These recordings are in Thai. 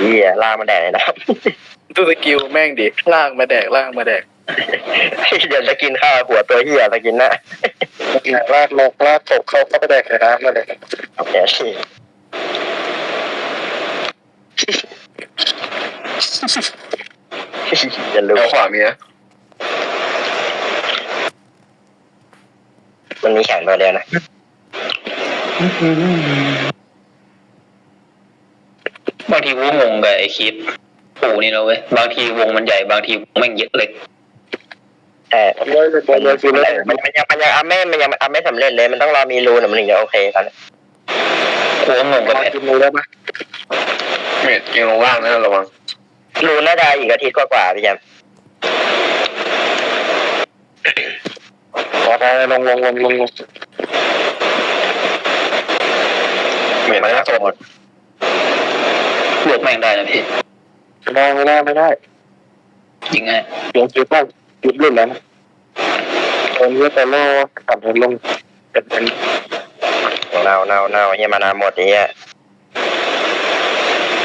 เหี้ยลากมาแดกเลยนะดูสกิลแม่งดิลากมาแดกลากมาแดกเดี๋ยวจะกินข้าวหัวตัวเหี้ยจะกินนะลากนกลากกบเข้าเข้าไปแดกเลยนะมาแดกเดี๋ยวสิอย่าลืมเอาขวามีนะมันมีแข่งตัวเดียวนะ บางทีกูก็งงกับไอ้คลิปปู่นี่นะเว้ยบางทีวงมันใหญ่บางทีวงแม่งเยอะเล็กแต่เลยเลยมันเลยคือเลยมันยังมันยังอัพไม่มันยังอัพไม่สำเร็จเลย มันต้องรอมีรูนมันถึงจะโอเคกันกูก็งงกับมาไอ้กินมือได้ไหมเม็ดกินลงล่างนะระวังรูนน่าจะอีกอาทิตย์กว่าๆพี่แจมขอไปลงลงลงลงลงเม็ดไม่ได้สด เลือกแม่งได้นะพี่ไม่ได้ไม่ได้ไม่ได้จริงไงเดี๋ยวคิดว่าคิดรุ่นแล้วนะตอนนี้แต่โลตัดลงเป็นเป็นเน่าเน่าเน่าเฮียมานาหมดเฮีย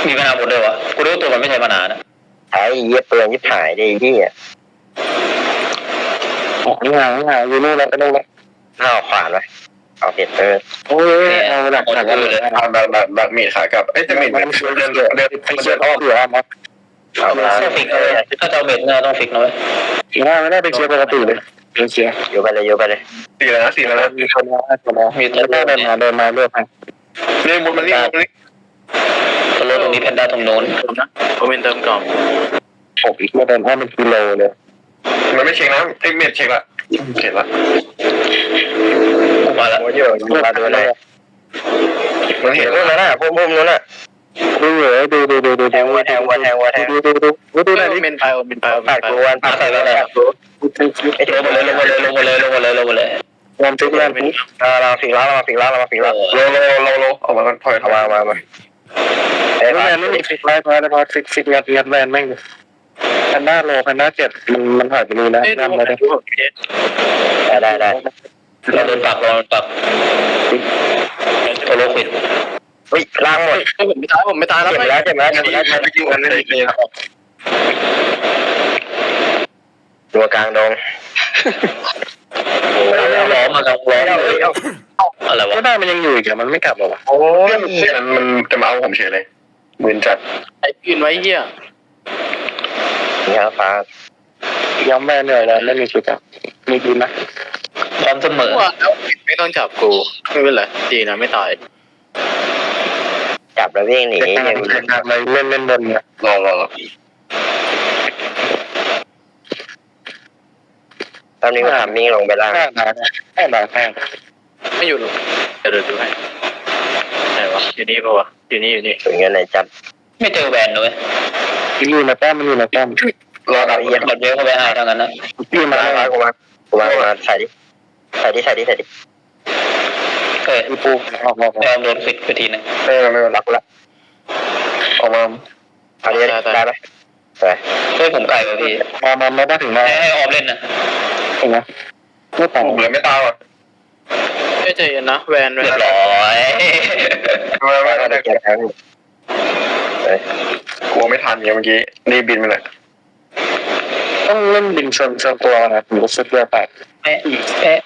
มีปัญหาหมดเลยวะกูรู้ตัวมันไม่ใช่ปัญหานะใช้เยี่ยเปลืองยิบหายดิเฮียอ๋อนี่หานี่หาอยู่นู่นแล้วไปนู่นแล้วเน่าขวานไว้ เอาเห็ดเออโอ้ยเอาหนักหนักเลยเอาแบบแบบแบบมีขากับเอ้ยจะมีมันเดินเดินเดินไปเชื่อเขาเผื่อมาเอามาต้องฟิกเว้ยถ้าจะเอาเบ็ดเนี่ยต้องฟิกนะเว้ยหน้าไม่ได้ไปเชียร์ปกติเลยเป็นเชียร์อยู่ไปเลยอยู่ไปเลยสี่แล้วนะสี่แล้วนะมีคนมาคนมามีตัวเดินมาเดินมาเรื่อยไปเรื่องมุดมันนี่มันนี่ตะโลตรงนี้แพนด้าตรงโน้นผมเป็นเติมกล่องผมอีกเมื่อเดินห้ามันกิโลเลยมันไม่เช็คนะไอ้เม็ดเช็คละเช็คละ มาแล้วโอ้ยเยอะมาดูหน่อยมันเห็เห็นนนู่แล้นวนั่นน่ะพุ่มพุ่มนู้นน่ะดูเหรอดูดูดูดูแทงวัวแทงวัวแทงวัวแทงดูดูดูดูดูหน่อยดิเป็นไปเป็นไปปากกวนปากใส่แล้วไอ้ลงมาเลยลงมาเลยลงมาเลยลงมาเลยลงมาเลยวอร์มทิกแลนด์เราเราฟิกแล้วเรามาฟิกแล้วเรามาฟิกแล้วโลโลโลโลออกมาถอยเอามามามาเอ้ยแวนไม่มีฟิกไลท์พอแล้วพอฟิกฟิกงัดงัดแวนแม่งแพนด้าโลแพนด้าเจ็ดมันมันถอยไปนี่นะเอ้ยดูนำผมมาเลยดูผมเอสได้ได้ เราโดนปักเราโดนปักตะโลปิดเฮ้ยล้างหมดเอ้ยผมไม่ตายผมไม่ตายแล้วเจ็บไม่แล้วเจ็บแล้วเจ็บแล้วไม่กินกันเลยเลยตัวกลางดงเราล้อมาเราล้อเลยอะไรวะก็ได้มันยังอยู่อีกอะมันไม่กลับหรอวะโอ้ยมันมันจะมาเอาผมเฉยเลยมืนจัดไอ้ยืนไว้เหี้ยนี่ครับฟ้าย้ำแวนเหนื่อยแล้วไม่มีชุดอะมีดีนะ พร้อมเสมอว่าแล้วไม่ต้องจับกู ไม่เป็นไรดีนะไม่ตายจับแล้ววิ่งหนีเด็กเนี่ยเด็กอะไรเล่นเล่นบนเนี่ยรอรอตอนนี้ก็ทำวิ่งลงไปล่างแค่ไหนแค่ไหนแค่ไม่อยู่หรอกเดี๋ยวเดี๋ยวดูให้ไหนวะอยู่นี่ปะวะอยู่นี่อยู่นี่ถึงเงินไหนจับ ไม่เจอแวนเลยอยู่ในแต้มมันอยู่ในแต้มรอดับเยี่ยมหมดเยอะเข้าไปหาทางนั้นนะพี่มามามากูมากูมากูมาใส่ดิ ใส่ดิใส่ดิใส่ดิเอ้ยพี่ปูออกออกแอมโดนฟิกไปทีนึงไม่ไม่รักละออกมาเอาดิได้ไหมไปช่วยผมไก่ไปพี่มามาไม่ได้ถึงมาให้ให้ออมเล่นนะถึงนะไม่ตายเหลือไม่ตายอะเอ้ยใจเย็นนะแวนแวเรียนบร้อยไม่ไม่ไม่ไม่ได้ได้เก็บแทงกลัวไม่ทันไงเมื่อกี้รีบบินไปเลยต้องเล่นบินชนชนตัวนะถึงจะสุดยอดไป แปะแปะ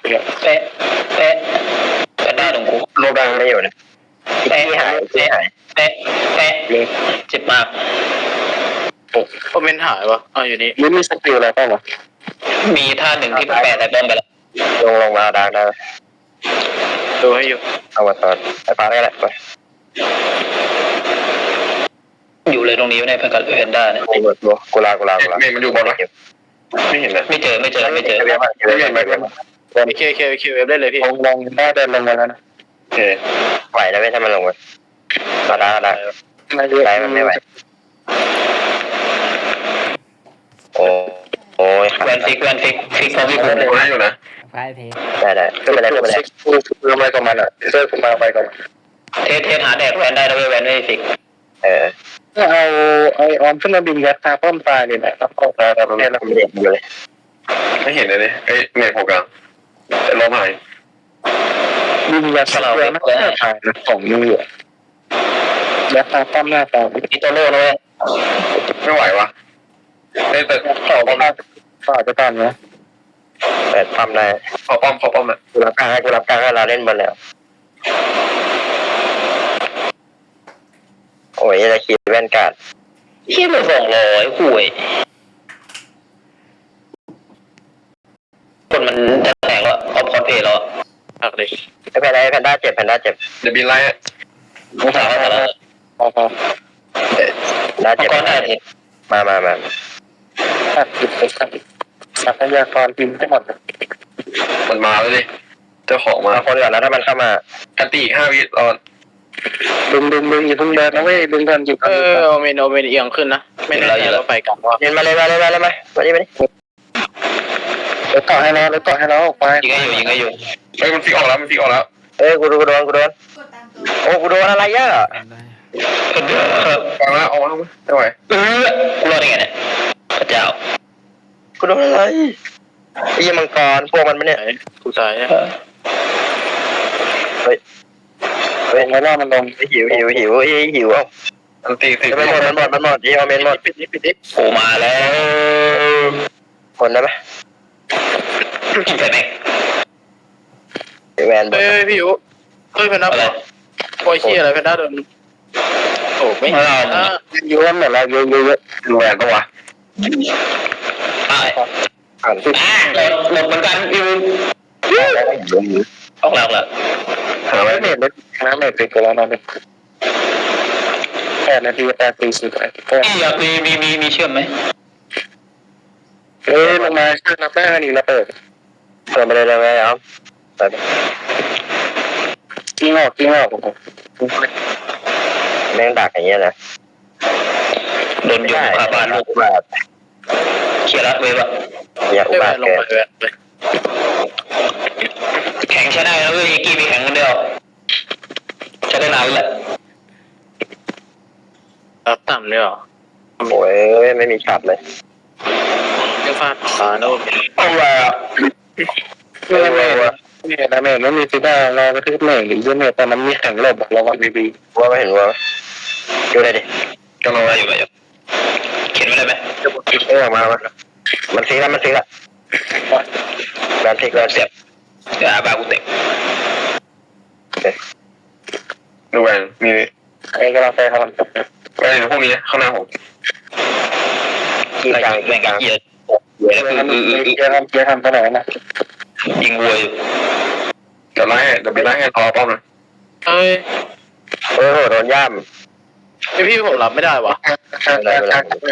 แปะแปะแปะได้ตรงกูโลดังไม่อยู่นะที่หายที่หายแปะแปะเจ็บมากคอมเมนต์หายวะอ๋ออยู่นี่ยิ้มมีสกิลอะไรบ้างวะมีท่าหนึ่งที่มันแปะแต่บอมไปแล้วลงลงมาดังได้ดูให้อยู่เอามาตอนไอ้ฟ้าได้แหละไปอยู่เลยตรงนี้ในพันกับเพนด้าเนี่ยกูหมดกูกูลากูลากูลาเมย์มันอยู่บนวะ ไม่เห็นเลยไม่เจอไม่เจอไม่เจอเรียกมาเรียกมาเรียกมาโอเคโอเคโอเคเวฟได้เลยพี่ลงลงหน้าเดินลงมาแล้วนะโอเคไหวแล้วไม่ถ้ามันลงไปมาได้ได้ไม่เยอะได้มันไม่ไหวโอ้โอ้ยแวนฟิกแวนฟิกฟิกของพี่ผมโอ้ยอยู่นะไฟเพย์ได้ได้ขึ้นไปเลยขึ้นไปเลยกูเริ่มอะไรกับมันอะเซอร์กูมาไปก่อนเทสเทสหาแดกแวนได้นะเว้ยแวนไม่ฟิก เออเอาไอออมขึ้นมาบินยัดตาป้อมตายเลยนะต้องเข้าตาตาตรงเนี่นี้ยเราเด็กอยู่เลย ไม่เห็นเลยเอ้ยเมย์โผล่กลางแต่ลมหายบินยัดตาเยอะนะถ่ายของมือแล้วตาตั้มหน้าตาอีโตโร่นะเว้ยไม่ไหววะเอ้แต่ขอป้อมขอจะตามนะแต่ทำได้ขอป้อมขอป้อมอะกูรับกลางให้กูรับกลางให้เราเล่นบนแล้ว โอ้ยอะไรคิดแว่นการ์ดเชี่ยเลยสองร้อยห่วยคนมันจะแตกแล้วเอาพอร์ตเพย์แล้วหักเลยไอ้แพนด้าแพนด้าเจ็บแพนด้าเจ็บเดี๋ยวบินไล่สงสารเขาแต่ละพอพอแพนด้ามังเจ็บกรได้ทีมามามาตัดจุดไปตัดทรัพยากรพิมพ์ให้หมดมันมาแล้วดิเจ้าของมามาคนก่อนนะถ้ามันเข้ามากันตีห้าวิรอน ดึงดึงดึงอย่าเพิ่งเดินนะเว้ยดึงเดินอยู่เออโอเมนโอเมนเอียงขึ้นนะไม่แน่ใจว่าไปกันว่าเล่นมาเลยมาเลยมาเลยมามาดิมาดิเดี๋ยวต่อให้แล้วเดี๋ยวต่อให้แล้วออกไปยิงให้อยู่ยิงให้อยู่เฮ้ยมันฟิกออกแล้วมันฟิกออกแล้วเอ้ยกูโดนกูโดนกูโดนโอ้กูโดนอะไรอะฟังแล้วเอาแล้วไม่ไหวเออกูรอดได้ไงเนี่ยพระเจ้ากูโดนอะไรไอ้ยี่มังกรพวกมันไม่เนี่ยไหนกูตายอะเฮ้ย ลงแล้วมันลงหิวหิวหิวไอ้หิวอ้ามันตีตีมันหมดมันหมดมันหมดเอเมนหมดปิดนี้ปิดนี้โอมาแล้วคนได้ไหมยิงใส่แวนเฮ้ยพี่ยูเฮ้ยเพนด้าอะไรโอยเชี่ยอะไรเพนด้าโดนโอ้ไม่ไม่เอาอ่าเยอะหมดแล้วเยอะเยอะเยอะดูแหวนปะวะอ่านอ่าหลดหลดเหมือนกันพี่บุญ ออกแล้วออกแล้วหาไว้เมทเลยนะเมทติดกันแล้วนะเนี่ยแปดนาทีแปดสี่สิบแปดพี่อยากมีมีมีมีเชื่อมไหมเอ้ยลงมาช่วยนับได้กันอีกแล้วเปิดเปิดมาเลยเลยไหมครับไปไปกิ้งออกกิ้งออกแม่งดักอย่างเงี้ยนะโดนยุบคาบ้านลูกแบบเคลียร์รัดเวฟอะอย่าอุเฮ้ยแหวบาทนลงเกินไป แหวนไปแข็งใช้ได้นะเว้ยยี่กี้มีแข็งคนเดียวใช้ได้นานแล้วรับต่ำเลยเหรอโอ้ยไม่มีขัดเลยยังฟาดขาโน้มเอาแล้วไม่ไม่ไม่เมทนะเมทไม่มีซิด้ารอกระทืบเมทหรือเมทตอนนั้นมีแข่งรอบเราก็บีบีว่าไม่เห็นว่าดูได้ดิก็รออยู่ก็อยู่เขียนไว้ได้ไหมเออมามามันซีแล้วมันซีแล้วแบนซีแบนซีเสียบเดี๋ยวอาบากูเตะ ดูแหวนมีไอ้กำลังไปครับไปในพวกนี้ข้างหน้าผมกีแม่งกลางแม่งกลางเกียร์เกียร์ทำเกียร์ทำเกียร์ทำตัวไหนนะยิงวัวอยู่เดี๋ยวไล่เดี๋ยวไปไล่ให้รอป้อมนะเฮ้ยเออโดนย่ไอพี่ผมรับไม่ได้วะ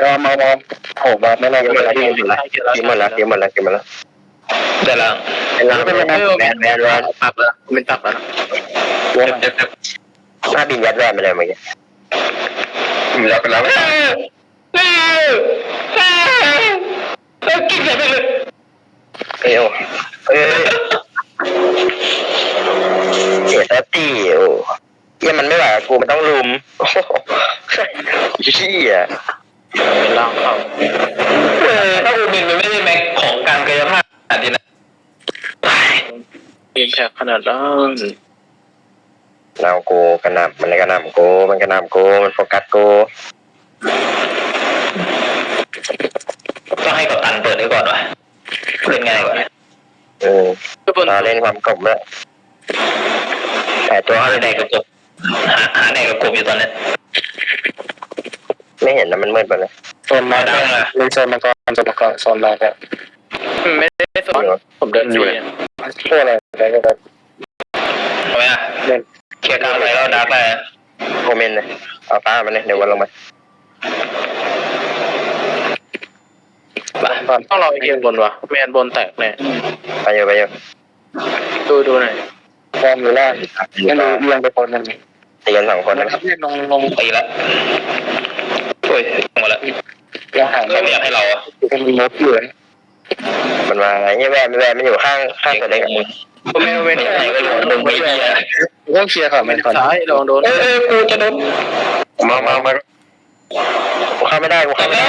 รอมามอมโหแบบไม่ได้ไม่ได้ำกินหมดแล้วกินหมดแล้วกินหมดแล้วกินหมดแล้ว ได้แล้วเป็นน้ำเป็นน้ำแบนแบนแบนปักแล้วเป็นปักแล้วเจ็บเจ็บเจ็บหน้าบินยัดแวนไปเลยเมื่อกี้ผมอยากเป็นแล้วไม่ได้กินใส่ไปเลยเอ้ยเอ้ยเสียสติโอ้เยี่ยมันไม่ไหวกูมันต้องลุมโอ้โหเชี่ยเป็นร่างเขา เออถ้าอูมินมันไม่ได้แม็กของการกายภาพอันนี้นะ เกม แพ็คขนาดนั้นเรากูกระหน่ำมันเลยกระหน่ำกูมันกระหน่ำกูมันโฟกัสกูต้องให้กับตันเปิดไว้ก่อนวะเล่นง่ายกว่าเออก็บนเราเล่นความกบแล้วแต่ตัวหาเขาแดกกับกบหาหาแดกกับกบอยู่ตอนนี้ไม่เห็นนะมันมืดไปเลยโซนมาได้เลยโซนมังกรโซนมังกรโซนเราแบบไม่ได้สอนผมเดินอยู่เนี่ย พวกอะไรอะไรก็ได้ทำไมอะเล่นเคลียร์กลางไปแล้วดาร์กไปโอเมนเลยเอาป้ามันเลยเดี๋ยววันลงมาไปก่อนต้องรอไอเกมบนวะแมนบนแตกแน่ไปเยอะไปเยอะดูดูหน่อยฟอร์มอยู่ล่างไม่รู้เอียงไปคนนึงตีกันสองคนนะนะครับเล่นลงลงตีละโอ้ยลงมาแล้วยังห่างเขาไม่อยากให้เราอะเป็นมดอยู่เลย มันมาไอ้แวนแวนมันอยู่ข้างข้างตัวเล็กมึงผมไม่เว้นไหนก็ลงลงไปเหี้ยต้องเคลียร์ก่อนไม่มันก่อนซ้ายลองโดนเออเออกูจะโดนมามามากูเข้าไม่ได้กูเข้าไม่แล้ได้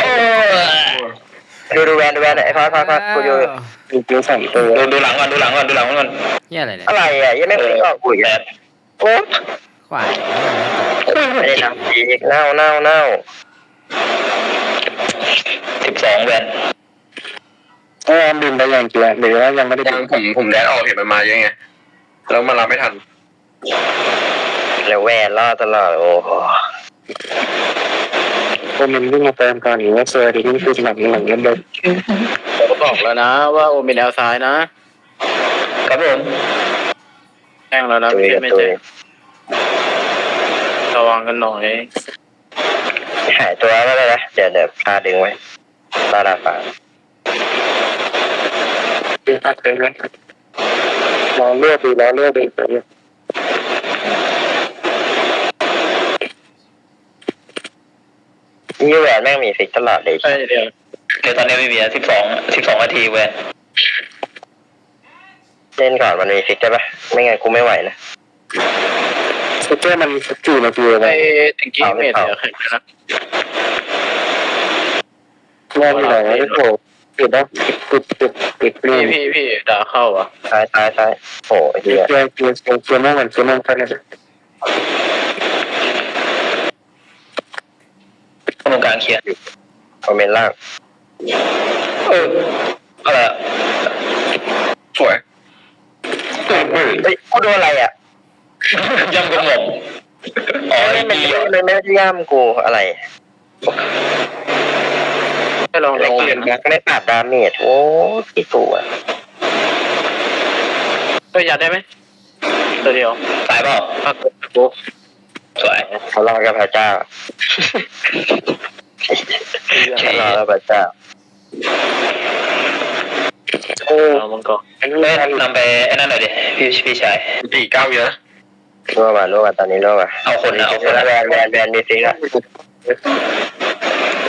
วดูดูแวนดูแวนไอ้ฟ้าฟ้าฟ้ากูอยู่ดูดูสั่งตัวดูดูหลังก่อนดูหลังก่อนดูหลังก่อนเหี้ยอะไรเนี่ยอะไรอะยังไม่เคยออกกูอีกแปอะดโอ้โขวายแล้วมันไม่ตกไม่ได้ทำอีกเน่าเน่าเน่าสิบสองแวน เออบินไปอย่างเกียร์หรือว่ายังไม่ได้ยังผมผมแดนออกเห็นมันมาเยอะไงแล้วมันรับไม่ทัน แล้วแวนล่อตลอดโอ้โหผมมันวิ่งมาเติมก่อนหรือว่าเซอร์ดีนี่คือหลังหลังเล่นเลยผมก็บอกแล้วนะ ว่าโอมินแอลซ้ายนะครับผมแจ้งแล้วนะตุยพี่กับไม่ตุแจ้ยงระวังกันหน่อยหายตัวแล้วนะเดี๋ยวเดี๋ยวพาดึงไว้ตาดาฝา คือพักเติมเลยรอเลือดดูรอเลือดดูเติมนี่แหวนแม่งมีฟิกตลอดเลยใช่เดี๋ยวเดี๋ยวตอนนี้ไม่มีสิบสองสิบสองนาทีแวนเล่นก่อนมันมีฟิกได้ปะไม่งั้นกูไม่ไหวนะสเตอร์มันจู่นาทีอะไรไอ้ติงกี้เมดเดี๋ยวแข่งนะรออยู่ไหนไม่โผล่ ปิดแล้วปิดปิดปิดเรื่อพี่พี่พี่ด่าเข้าอะซ้ายซ้ายซ้ายโอ้ไอ้เหี้ยเกียร์เกียร์เกียร์เกียร์มั่งเหมือนเกียร์มั่งกันเลยตรงกลางเคียร์คอมเมนต์ล่างเอออะไรสวยเฮ้ยกูโดนอะไรอะย่ำกระหม่อมอ๋อไม่ไม่ไม่ไม่ย่ำกูอะไร ลองอะไรลองเขียนแบ็คไม่ปราบดาเมจโอ้กี่ตัวตัวยัดได้ไหมตัวเดียวตายเปล่าถ้าเกิดปุ๊บสวยเขารอกับพระเจ้าเขารอกับพระเจ้าโอ้เอามันก็อันนี้เล่นมันนำไปไอ้นั่นหน่อยดิพี่พี่ชายตีเก้าเยอะรู้ว่ารู้ว่าตอนนี้รู้ว่าเอาคนนะเอาคนนะแวนแวนแวนมีฟิกอะ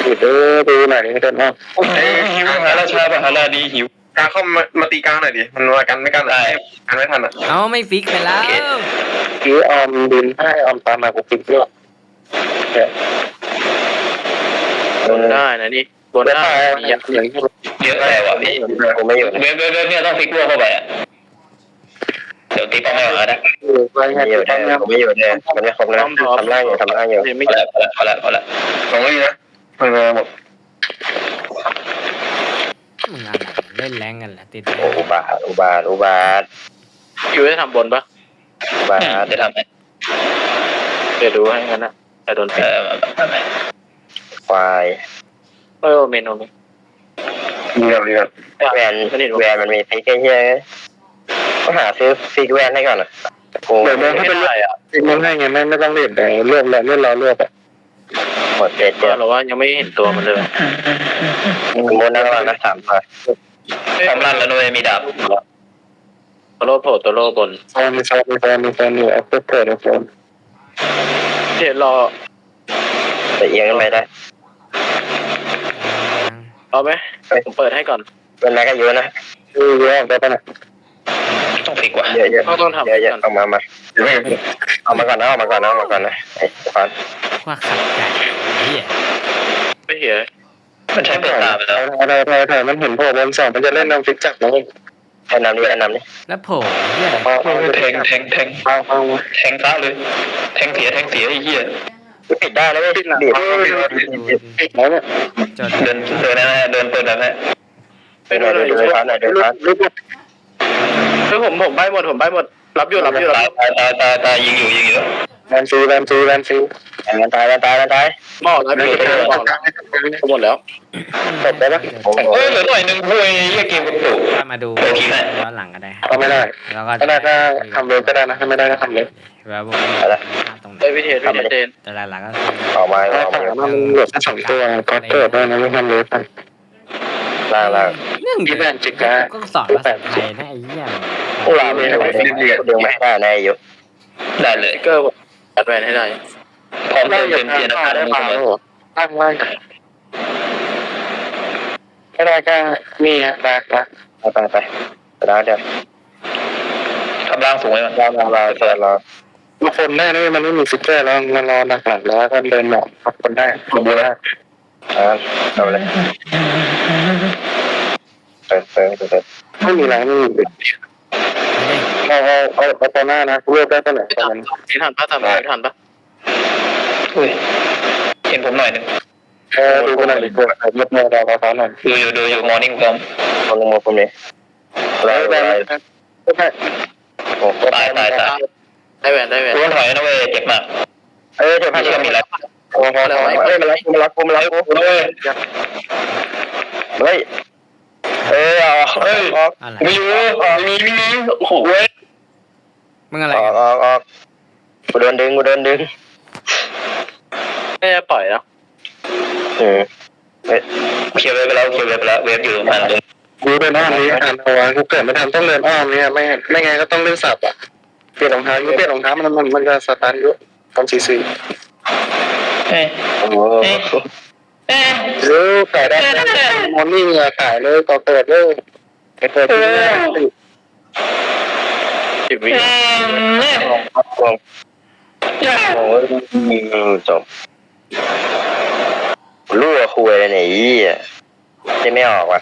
ดูดูดูหน่อยนี่เดินมาหิวมหาราชามหาราดีหิวการเข้ามามาตีกลางหน่อยดิ มันมากันไม่กันได้กันไม่ทันอะเอ้าไม่ฟิกไปแล้วคือออมดินให้ออมตามมากูปิดด้วยบนได้นะนี่บนได้มียัดอย่างนี้เยอะเลยว่ะพี่กูไม่อยู่นะเว็บเว็บเว็บเนี่ยต้องฟิกลวกเข้าไปอะเดี๋ยวตีป้อมไม่ออกแล้วนะไปไม่ให้อยู่ตั้แน่งกูไม่อยู่แน่มันไม่ครบนะทำร่างอยู่ทำร่างอยู่ไม่พอละพอละพอละพอละลงเลยนะ มันมาหมดมึงอะไรเล่นแรงกันแหละติดโอ้อุบาทอุบาทอุบาทอยู่ได้ทำบนปะอุบาทจะทำไหมเดี๋ยวดูให้งั้นนะแต่โดนเออทำไหมควายเออเมนโอเมนมีแบบนี้แบบแวนแวนมันมีฟิกไอ้เหี้ยก็หาซื้อฟิกแวนให้ก่อนนะกูเดี๋ยวมันให้ไม่เป็นได้อะมันให้ไงไม่ไม่ต้องเล่นแต่เลือกแล้วเล่นเราเลือกอะ หมดเจเจก็เราว่ายังไม่เห็นตัวมันเลยโมนนะระวังนะสามตัวทำลั่นแล้วด้วยมีดาบตัวโลโผล่ตัวโลบนฟอนมีฟอนมีฟอนมีฟอนอยู่แอปเปิลเกิดในฟอนเดี๋ยวรอแต่เอียงขึ้นไปได้เอาไหมผมเปิดให้ก่อนเป็นไรก็เยอะนะคือเยอะได้ปะเนี่ยต้องฟิกว่ะเยอะเยอะต้องต้องทำเยอะเยอะก่อนเอามามาเดี๋ยวไม่เอามาก่อนนะเอามาก่อนนะเอามาก่อนนะไอ้ฟัน ว่าขัดใจเฮียไม่เหี้ยมันใช้เปิดตาไปแล้วอะไรอะไรอะไรมันเห็นพอบนสองมันจะเล่นน้ำฟิกจับนะแนะนำนี่แนะนำนี่แล้วโผล่เฮียอะไรเอาเอาแทงแทงแทงเอาเอาแทงซะเลย แทงเสียแทงเสียไอ้เหี้ยปิดได้นะไม่ปิดบีบดูปิดแล้วเนี่ยจดเดินเดินนะเดินเปิดแบบนี้ไม่ดูเลยดูเลยฟันหน่อยดูฟันลุกลุกเฮ้ยผมผมใบหมดผมใบหมดรับอยู่รับอยู่รับตาอยู่ตาตาตายิงอยู่ยิงอยู่ แลนซีแลนซีแลนซีมันตายมันตายมันตายหม้อแล้วพี่หม้อแล้วหมดแล้วจบได้ปะโอ้โหเอ้ยเหลือหน่อยนึงคุยเหี้ยเกมกระตุกถ้ามาดูย้อนหลังก็ได้เอาไม่ได้แล้วก็ถ้าได้ก็ทำเลยก็ได้นะถ้าไม่ได้ก็ทำเลยแล้วบอกตรงไหนเอ้ยพี่เทนพี่เทนแต่หลักๆก็ออกมาถ้าออกถามมาว่ามันเหลือแค่สองตัวก็เกิดได้นะไม่ทำเลยไปล่างล่างเรื่องที่แบนจิกนะก็สอนภาษาไทยนะไอ้เหี้ยล่างดึงไม่ได้ในอยู่ได้เลยเกอร์อัดแวนให้ได้พร้อมได้เติมอย่าเต็มเทียนนะคพารับได้พาแล้วตั้งไว้ไม่ได้ก็นี่ฮะได้ละไปไปไปแล้วเดี๋ยวทำร่างสูงไว้ก่อนล่างล่างล่างเปิดรอบางคนได้นะมันไม่มีฟิกเกอร์แล้วมันรอหนักหลังแล้วก็เดินหมอกขับคนได้ผมดูได้อ่าเอาเลยเปิดเปิดเปิดไม่มีอะไรไม่มีไม่ได้ เอาเอาเอาเอาตอนหน้านะเลือกได้ตอนไหนไม่ตอนทันนั้นไม่ทันปะทำไม่ทันปะอุ้ยเห็นผมหน่อยหนึงเออดูกันหน่อยดีกว่าเลือกแนวดาวฟ้าหน่อยดูอยู่ดูอยู่มอร์นิ่งพร้อมคนลงมาคนนี้เอไล่อไล่ได้ได้ได้โอ้ตายตายตายได้แหวนได้แหวนกูต้องถอยนะเว้ยเจ็บมากเออเดี๋ยวไม่พี่เชื่อมีอะไรโอ้โหเอ้ยมันรักกูมันรักกูมันรักกูเฮ้ยเฮ้ยเออเอาเอ้ยออกอะไม่อยู่มีมีมีโอ้โหเว้ย มึงอะไรออกออกออกกูโดนดึงกูโดนดึงไม่ได้ปล่อยแล้วอืมเคลียร์เวฟไปแล้วเคลียร์เวฟไปแล้วเวฟอยู่ผ่านตรงกูเดินอ้อมนี้ทันเอาวะกูเกิดไม่ทันต้องเดินอ้อมเนี่ยไม่ไม่ไงก็ต้องเล่นสับอะเปลี่ยนรองเท้ากูเปลี่ยนรองเท้ามันมันมันจะสตาร์ทเยอะตอนสี่สี่เอ้ยโอ้โหเอ้ยเอ้ยเออขายได้มอร์นิ่งอะขายเลยต่อเปิดเลยไปเปิดที่นี่ สิบวิเอ้ยครับผมโอ้ยจบรั่วคุยเลยเนี่ยอีอะจะไม่ออกว่ะ